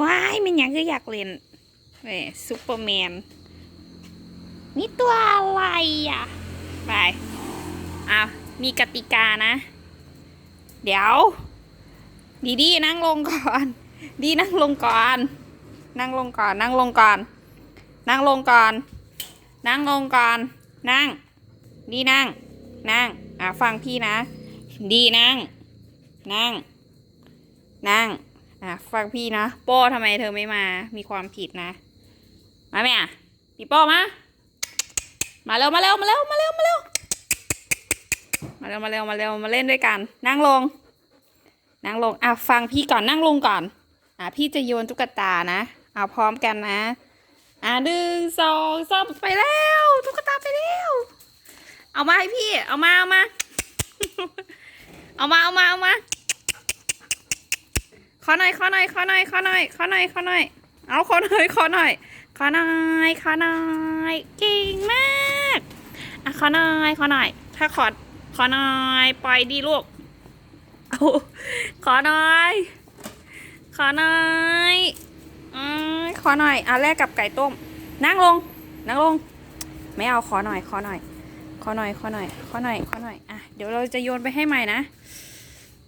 ว้ายมันยังก็อยากเล่นเว้ยซูเปอร์แมน นี่ตัวอะไรอะ ไปอ้าวมีกติกานะ เดี๋ยว ดีดีนั่งลงก่อน ดีนั่งลงก่อน นั่งลงก่อน นั่งลงก่อน นั่งลงก่อน นั่งลงก่อน นั่ง ดีนั่ง นั่ง อะฟังพี่นะ ดีนั่ง นั่ง นั่ง อะฟังพี่นะโป้ทำไมเธอไม่มา มีความผิดนะ มาไหมอะพี่โป้มา มาเร็วมาเร็วมาเร็วมาเร็วมาเร็วมาเร็วมาเร็วมาเร็วมาเล่นด้วยกัน นั่งลง นั่งลงอะฟังพี่ก่อนนั่งลงก่อน อะพี่จะโยนตุ๊กตานะเอาพร้อมกันนะ อะหนึ่งสองสามไปแล้วตุ๊กตาไปแล้วเอามาให้พี่ เอามาเอามา เอามาเอามาเอามา ขอหน่อยขอหน่อยขอหน่อยขอหน่อยขอหน่อยขอหน่อยเอาขอหน่อยขอหน่อยขอหน่อยขอหน่อยเก่งมากอะขอหน่อยขอหน่อยถ้าขอขอหน่อยปล่อยดีลูกเอาขอหน่อยขอหน่อยอืมขอหน่อยเอาแลกกับไก่ต้ม นั่งลง นั่งลง ไม่เอาขอหน่อยขอหน่อยขอหน่อยขอหน่อยขอหน่อยขอหน่อยอะเดี๋ยวเราจะโยนไปให้ใหม่นะ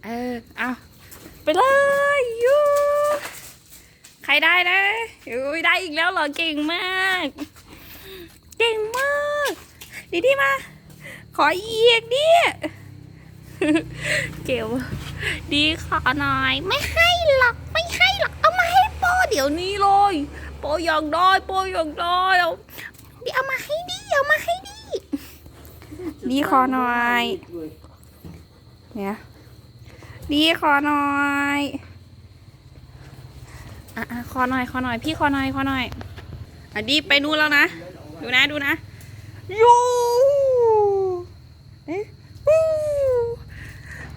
เออเอา ไปเลยยูใครได้นะยูได้อีกแล้วเหรอเก่งมาก เก่งมาก ดีดีมา ขออีกดิเกลดีขอหน่อย ไม่ให้หรอกไม่ให้หรอกเอามาให้โปเดี๋ยวนี้เลยโปอยากได้โปอยากได้เอาเดี๋ยวเอามาให้ดิเอามาให้ดิดีขอหน่อยเนี่ย ดีขอหน่อยอะอะขอหน่อยขอหน่อย พี่ขอหน่อยขอหน่อยอะดีไปนู่นแล้วนะ ดูนะดูนะยูเอ๊ะวู้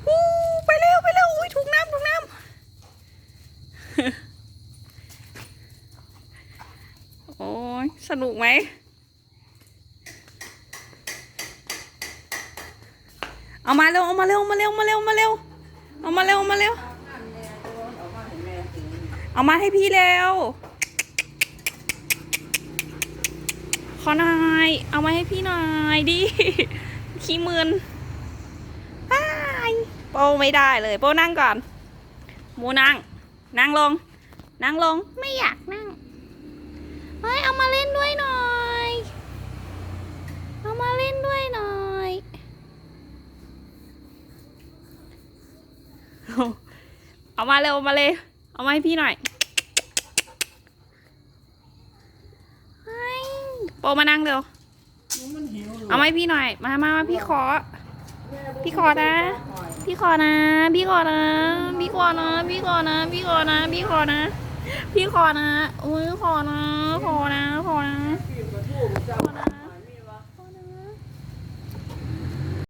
วู้ไปเร็วไปเร็วอุ้ยถุงน้ำถุงน้ำโอ้ยสนุกไหมเอามาเร็วเอามาเร็วเอามาเร็วมาเร็วมาเร็ว เอามาเร็วเอามาเร็ว เอามาให้พี่เร็ว ขอน่อยเอามาให้พี่หน่อยดิ ขี้มืนบายโปไม่ได้เลย โปนั่งก่อน หมูนั่ง นั่งลง นั่งลง ไม่อยากนั่ง เฮ้ย เอามาเล่นด้วยหน่อย เอามาเล่นด้วยหน่อย เอามาเร็วเอามาเลย เอามาให้พี่หน่อยเฮ้ยโปมานั่งเร็ว เอามาให้พี่หน่อย มามามาพี่ขอ พี่ขอนะ พี่ขอนะ พี่ขอนะ พี่ขอนะ พี่ขอนะ พี่ขอนะ พี่ขอนะ พี่ขอนะอุ้ยขอนะ ขอนะ ขอนะขอนะ